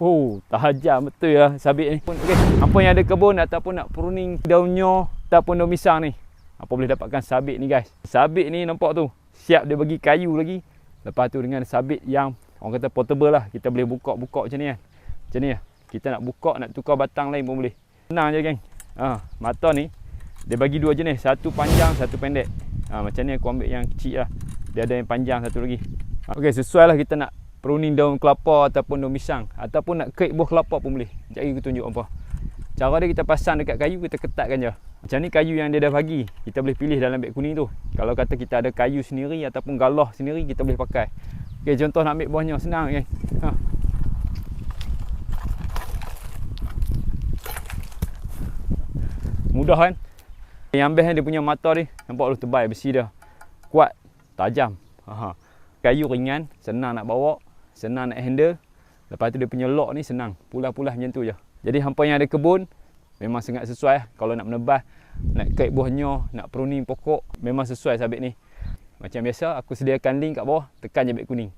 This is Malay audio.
Fuh, tajam betul lah sabit ni. Okey, apa yang ada kebun ataupun nak pruning daun nyo ataupun daun pisang ni. Apa boleh dapatkan sabit ni guys. Sabit ni nampak tu. Siap dia bagi kayu lagi. Lepas tu dengan sabit yang orang kata portable lah. Kita boleh buka-buka macam ni kan. Macam ni lah. Kita nak buka, nak tukar batang lain pun boleh. Senang je geng. Ha, mata ni dia bagi dua jenis. Satu panjang, satu pendek. Ha, macam ni aku ambil yang kecil lah. Dia ada yang panjang satu lagi. Ha, Okey, sesuai lah kita nak pruning daun kelapa ataupun daun pisang. Ataupun nak kek buah kelapa pun boleh. Sekejap lagi aku tunjuk apa. Cara dia kita pasang dekat kayu, kita ketatkan je. Macam ni kayu yang dia dah bagi. Kita boleh pilih dalam beg kuning tu. Kalau kata kita ada kayu sendiri ataupun galah sendiri, kita boleh pakai. Okey, contoh nak ambil buahnya. Senang kan. Ha. Mudah kan? Yang best kan dia punya mata ni. Nampak tu tebal besi dia. Kuat. Tajam. Ha. Kayu ringan. Senang nak bawa. Senang nak handle. Lepas tu dia punya lock ni senang. Pulas-pulas macam tu je. Jadi hampa yang ada kebun. Memang sangat sesuai lah. Kalau nak menebas. Nak kait buahnya. Nak pruning pokok. Memang sesuai sabit ni. Macam biasa aku sediakan link kat bawah. Tekan je beg kuning.